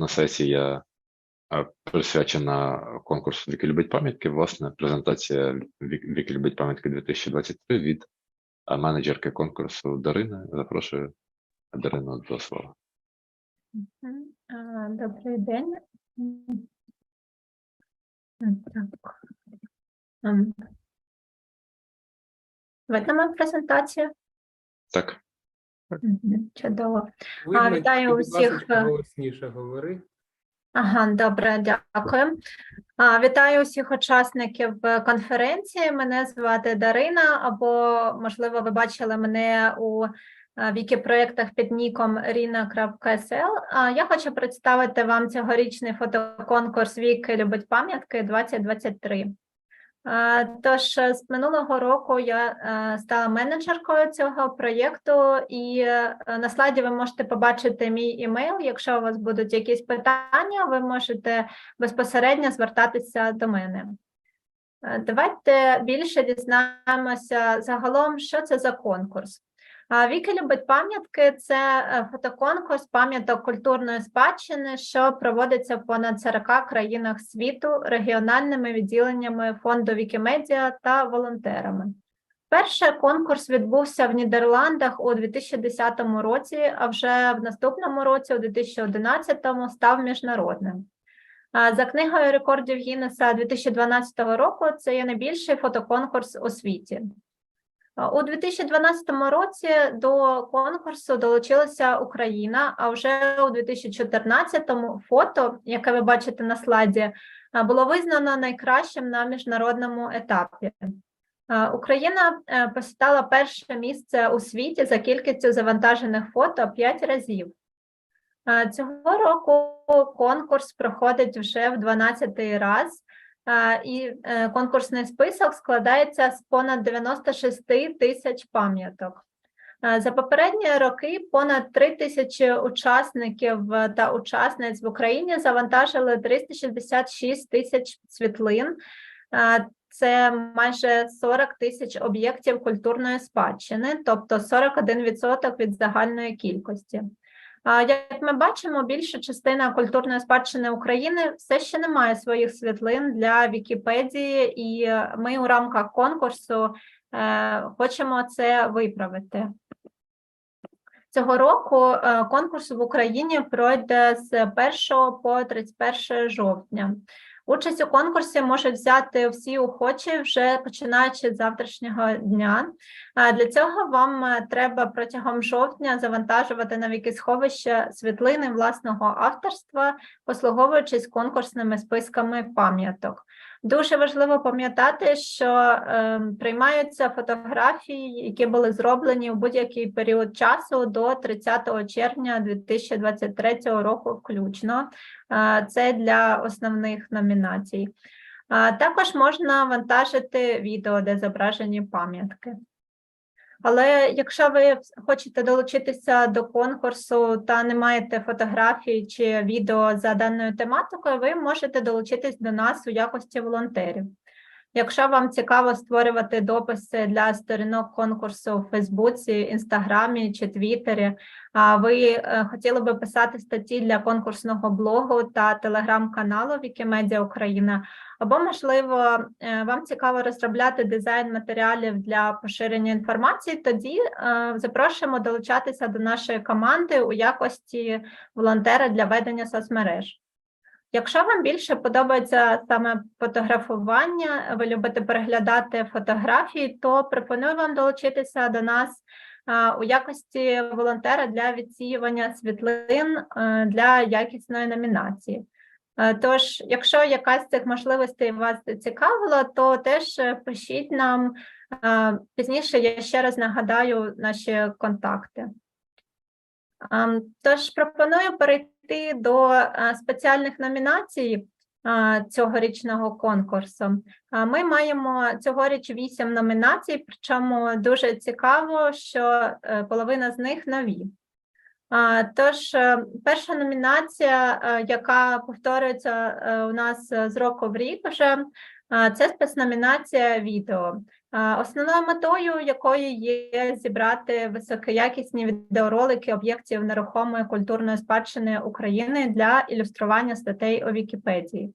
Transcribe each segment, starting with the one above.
Наступна сесія присвячена конкурсу Віки любить пам'ятки. Власне, презентація Віки любить пам'ятки 2023 від е, менеджерки конкурсу Дарини. Запрошую Дарину до слова. Добрий день. Так. Видно мою презентацію? Так, Чудово. Видно, вітаю усіх, е, Голосніше говори. Ага, добре, дякую. А, Вітаю усіх учасників е, конференції. Мене звати Дарина, або, можливо, ви бачили мене у е, вікі-проєктах під ніком rina.sl. А Я хочу представити вам цьогорічний фотоконкурс Віки любить пам'ятки 2023. Тож е, з минулого року я е, стала менеджеркою цього проєкту, і е, на слайді ви можете побачити мій імейл. Якщо у вас будуть якісь питання, ви можете безпосередньо звертатися до мене. Давайте більше дізнаємося загалом, що це за конкурс. Віки любить пам'ятки це е, фотоконкурс пам'яток культурної спадщини, що проводиться в понад 40 країнах світу регіональними відділеннями фонду Вікімедіа та волонтерами. Перший конкурс відбувся в Нідерландах у 2010 році, а вже в наступному році, у 2011, став міжнародним. За книгою рекордів Гіннеса 2012 року це є найбільший фотоконкурс у світі. У 2012 році до конкурсу долучилася Україна, а вже у 2014 фото, яке ви бачите на слайді, було визнано найкращим на міжнародному етапі. Україна е, посідала перше місце у світі за кількістю завантажених фото 5 разів. Цього року конкурс проходить вже в 12-й раз, і е, конкурсний список складається з понад 96 тисяч пам'яток. За попередні роки понад 3 тисячі учасників е, та учасниць в Україні завантажили 366 тисяч світлин. Це майже 40 тисяч об'єктів культурної спадщини, тобто 41% від загальної кількості. Як ми бачимо, більша частина культурної спадщини України все ще не має своїх світлин для Вікіпедії, і ми у рамках конкурсу е, хочемо це виправити. Цього року е, конкурс в Україні пройде з 1 по 31 жовтня. Участь у конкурсі можуть взяти всі охочі вже починаючи з завтрашнього дня. Для цього вам е, треба протягом жовтня завантажувати на вікісховище світлини власного авторства, послуговуючись конкурсними списками пам'яток. Дуже важливо пам'ятати, що е, приймаються фотографії, які були зроблені у будь-який період часу до 30 червня 2023 року включно. Е, це для основних номінацій. Е, Також можна вантажити відео, де зображені пам'ятки. Але якщо ви хочете долучитися до конкурсу та не маєте фотографій чи відео за даною тематикою, ви можете долучитись до нас у якості волонтерів. Якщо вам цікаво створювати дописи для сторінок конкурсу у Фейсбуці, Інстаграмі чи Твіттері, а ви е, хотіли би писати статті для конкурсного блогу та телеграм-каналу Вікімедіа Україна, або, можливо, е, вам цікаво розробляти дизайн матеріалів для поширення інформації, тоді е, запрошуємо долучатися до нашої команди у якості волонтера для ведення соцмереж. Якщо вам більше подобається саме фотографування, ви любите переглядати фотографії, то пропоную вам долучитися до нас у якості волонтера для відсіювання світлин е, для якісної номінації. Е, Тож, якщо якась з цих можливостей вас зацікавила, то теж пишіть нам Е, пізніше. Я ще раз нагадаю наші контакти. Тож пропоную перейти до е, спеціальних номінацій е, цьогорічного конкурсу. Ми маємо цьогоріч вісім номінацій, причому дуже цікаво, що е, половина з них нові. Тож, перша номінація, яка повторюється у нас з року в рік вже, це спецномінація відео. Основною метою якої є зібрати високоякісні відеоролики об'єктів нерухомої культурної спадщини України для ілюстрування статей у Вікіпедії.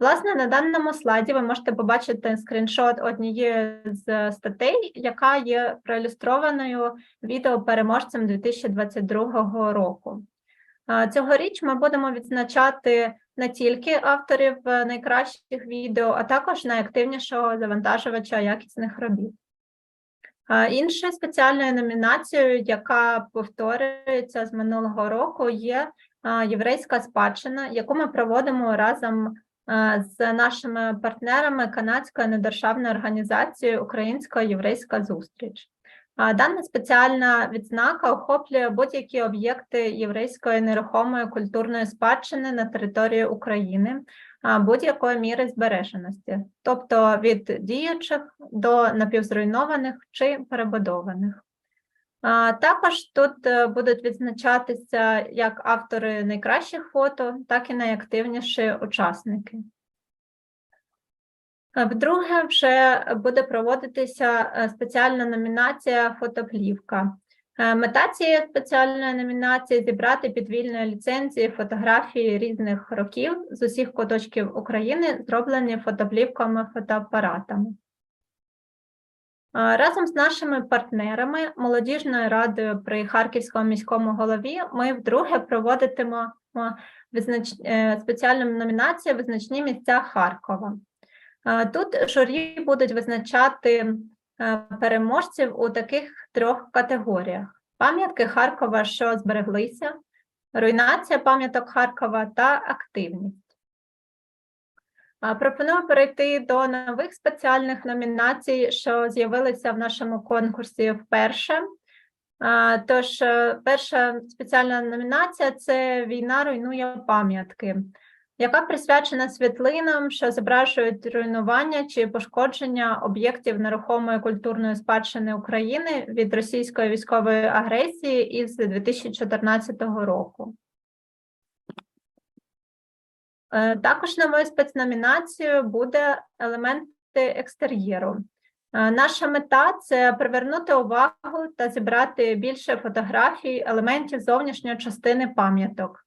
Власне, на даному слайді ви можете побачити скріншот однієї з статей, яка є проілюстрованою відеопереможцем 2022 року. Цьогоріч ми будемо відзначати не тільки авторів е, найкращих відео, а також найактивнішого завантажувача якісних робіт. Іншою спеціальною номінацією, яка повторюється з минулого року, є єврейська спадщина, яку ми проводимо разом з нашими партнерами канадської недержавної організації Українська єврейська зустріч. Дана спеціальна відзнака охоплює будь-які об'єкти єврейської нерухомої культурної спадщини на території України будь-якої міри збереженості, тобто від діючих до напівзруйнованих чи перебудованих. Також тут е, будуть відзначатися як автори найкращих фото, так і найактивніші учасники. Вдруге, вже буде проводитися е, спеціальна номінація фотоплівка. Е, Мета цієї спеціальної номінації зібрати під вільною ліцензією фотографії різних років з усіх куточків України, зроблені фотоплівками фотоапаратами. Е, Разом з нашими партнерами молодіжною радою при Харківському міському голові ми вдруге проводитимемо спеціальну номінацію Визначні місця Харкова. Тут журі будуть визначати е, переможців у таких трьох категоріях: пам'ятки Харкова, що збереглися, руйнація пам'яток Харкова та активність. Пропоную перейти до нових спеціальних номінацій, що з'явилися в нашому конкурсі вперше. Тож, е, перша спеціальна номінація це Війна руйнує пам'ятки яка присвячена світлинам, що зображують руйнування чи пошкодження об'єктів нерухомої культурної спадщини України від російської військової агресії із 2014 року. Е, Також новою спецномінацією буде елементи екстер'єру. Е, Наша мета це привернути увагу та зібрати більше фотографій елементів зовнішньої частини пам'яток.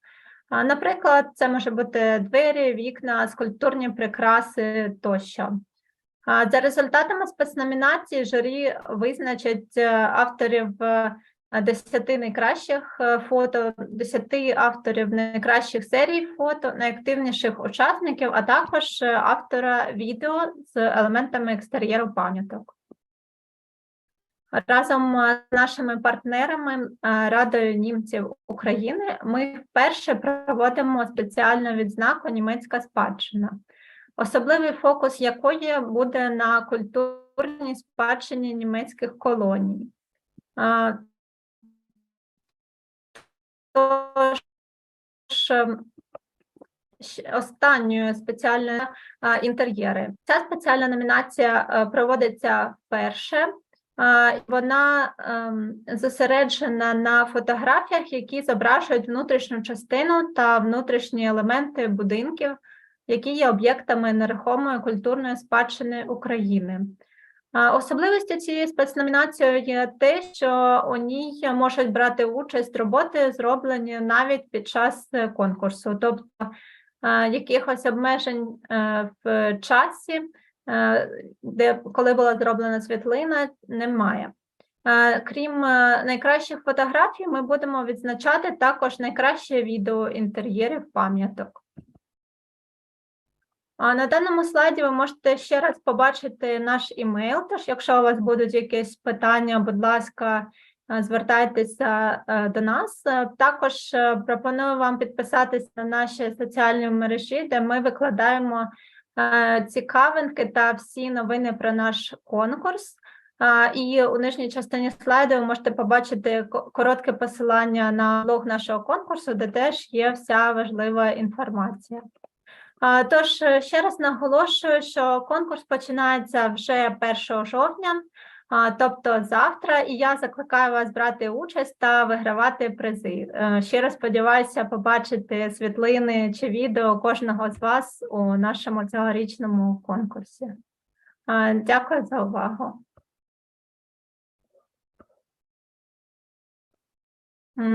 Наприклад, це може бути двері, вікна, скульптурні прикраси тощо. За результатами спецномінації журі визначить е, авторів е, 10 найкращих е, фото, 10 авторів найкращих серій фото, найактивніших учасників, а також е, автора відео з елементами екстер'єру пам'яток. Разом з нашими партнерами Радою німців України ми вперше проводимо спеціальну відзнаку німецька спадщина, особливий фокус якої буде на культурній спадщині німецьких колоній. Тож останньою спеціальною інтер'єри. Ця спеціальна номінація е, проводиться вперше. Вона ем, зосереджена на фотографіях, які зображують внутрішню частину та внутрішні елементи будинків, які є об'єктами нерухомої культурної спадщини України. Особливістю цієї спецномінації є те, що у ній можуть брати участь роботи, зроблені навіть під час конкурсу, тобто е, якихось обмежень е, в часі, де коли була зроблена світлина, немає. Е, Крім е, найкращих фотографій, ми будемо відзначати також найкраще відео інтер'єрів пам'яток. На даному слайді ви можете ще раз побачити наш імейл. Тож, якщо у вас будуть якісь питання, будь ласка, е, звертайтеся е, до нас. Е, Також е, пропоную вам підписатися на наші соціальні мережі, де ми викладаємо е, цікавинки та всі новини про наш конкурс. І у нижній частині слайду ви можете побачити коротке посилання на блог нашого конкурсу, де теж є вся важлива інформація. Тож е, ще раз наголошую, що конкурс починається вже 1 жовтня, тобто завтра, і я закликаю вас брати участь та вигравати призи. Е, Щиро сподіваюся побачити світлини чи відео кожного з вас у нашому цьогорічному конкурсі. Дякую за увагу.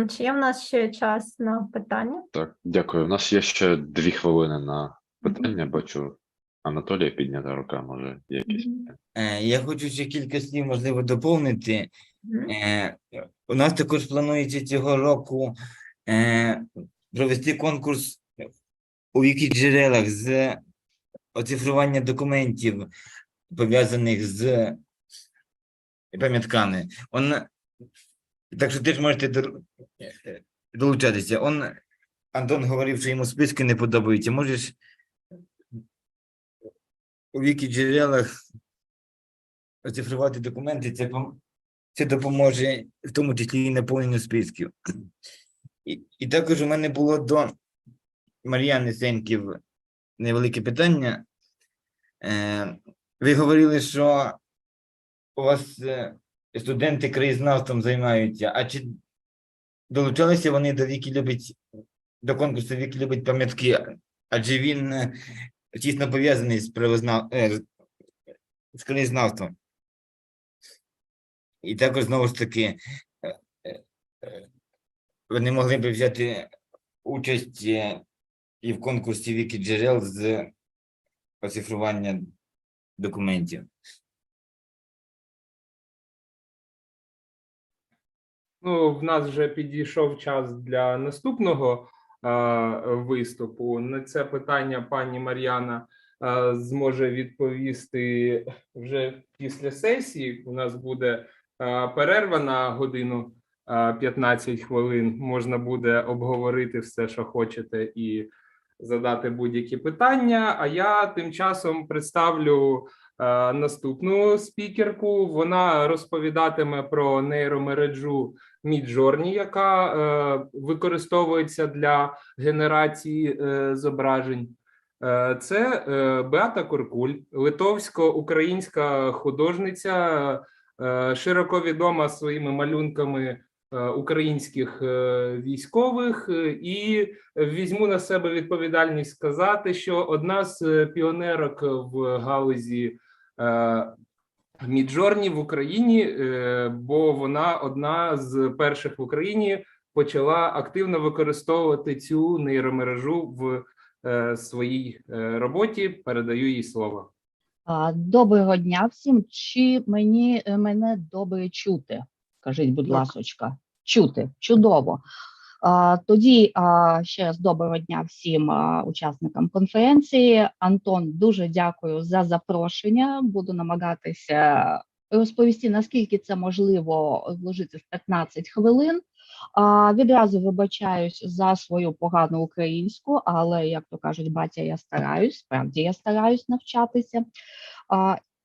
Чи є в нас ще час на питання? Так, дякую. У нас є ще дві хвилини на питання. Бачу, Анатолія піднята рука, може, якісь. Е, Я хочу ще кілька слів, можливо, доповнити. Е, У нас також планується цього року е, провести конкурс у вікіджерелах з оцифрування документів, пов'язаних з пам'ятками. Он, так що теж можете долучатися. Он, Антон говорив, що йому списки не подобаються. Можеш у вікіджерелах оцифрувати документи, це, це допоможе в тому числі і наповненню списків. І, і також у мене було до Мар'яни Сеньків невелике питання. Е, ви говорили, що у вас е, студенти краєзнавством займаються, а чи долучалися вони до Віки любить до конкурсу Віки любить пам'ятки? Адже він е, тісно пов'язаний з правознав... е, з- краєзнавством. І також знову ж таки е, е, вони могли б взяти участь і в конкурсі Віки джерел з оцифрування документів. Ну, в нас вже підійшов час для наступного виступу. На це питання пані Мар'яна зможе відповісти вже після сесії. У нас буде перерва на годину е, 15 хвилин. Можна буде обговорити все, що хочете, і задати будь-які питання. А я тим часом представлю наступну спікерку. Вона розповідатиме про нейромережу Midjourney, яка е, використовується для генерації е, зображень. Е, це е, Беата Куркуль, литовсько-українська художниця, е, широко відома своїми малюнками е, українських військових. І візьму на себе відповідальність сказати, що одна з піонерок в галузі. Міджорні в Україні, е, бо вона одна з перших в Україні почала активно використовувати цю нейромережу в е, своїй е, роботі. Передаю їй слово. Доброго дня всім. Чи мені мене добре чути? Скажіть, будь ласочка, чути чудово. Тоді ще раз доброго дня всім учасникам конференції. Антон, дуже дякую за запрошення. Буду намагатися розповісти, наскільки це можливо вложити в 15 хвилин. Відразу вибачаюсь за свою погану українську, але як то кажуть, батя, я стараюсь, справді я стараюсь навчатися.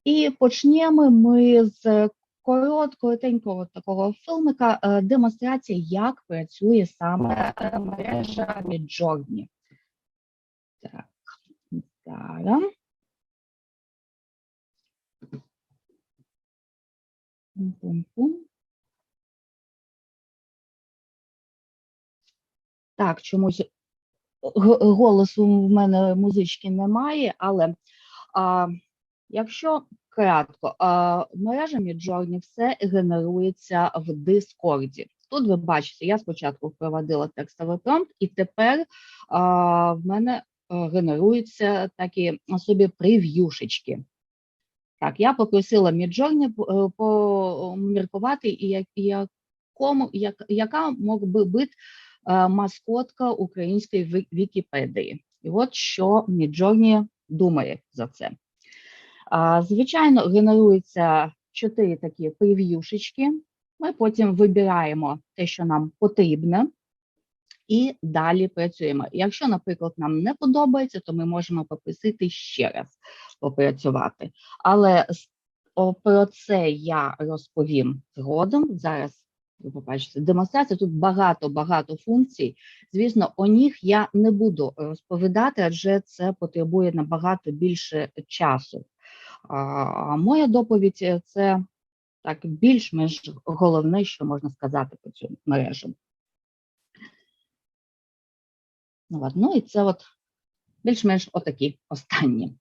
І почнемо ми з коротенького такого фільмика е, демонстрація, як працює саме е, мережа Midjourney. Так, зараз. Пум-пум-пум. Так, чомусь голосу в мене музички немає, але а, якщо кратко, мережа Midjourney все генерується в Дискорді. Тут ви бачите, я спочатку впровадила текстовий промпт, і тепер а, в мене е, генеруються такі собі прев'юшечки. Так, я попросила е, поміркувати, і як, якому, як, яка мог би бути е, маскотка української Вікіпедії. І от що Midjourney думає за це. Звичайно, генеруються чотири такі прев'юшечки. Ми потім вибираємо те, що нам потрібне, і далі працюємо. Якщо, наприклад, нам не подобається, то ми можемо попросити ще раз попрацювати. Але про це я розповім згодом. Зараз ви побачите демонстрація. Тут багато-багато функцій. Звісно, о них я не буду розповідати, адже це потребує набагато більше часу. А, моя доповідь е, це так більш-менш головне, що можна сказати про цю мережу. Ну, от, ну і це от більш-менш отакі останні.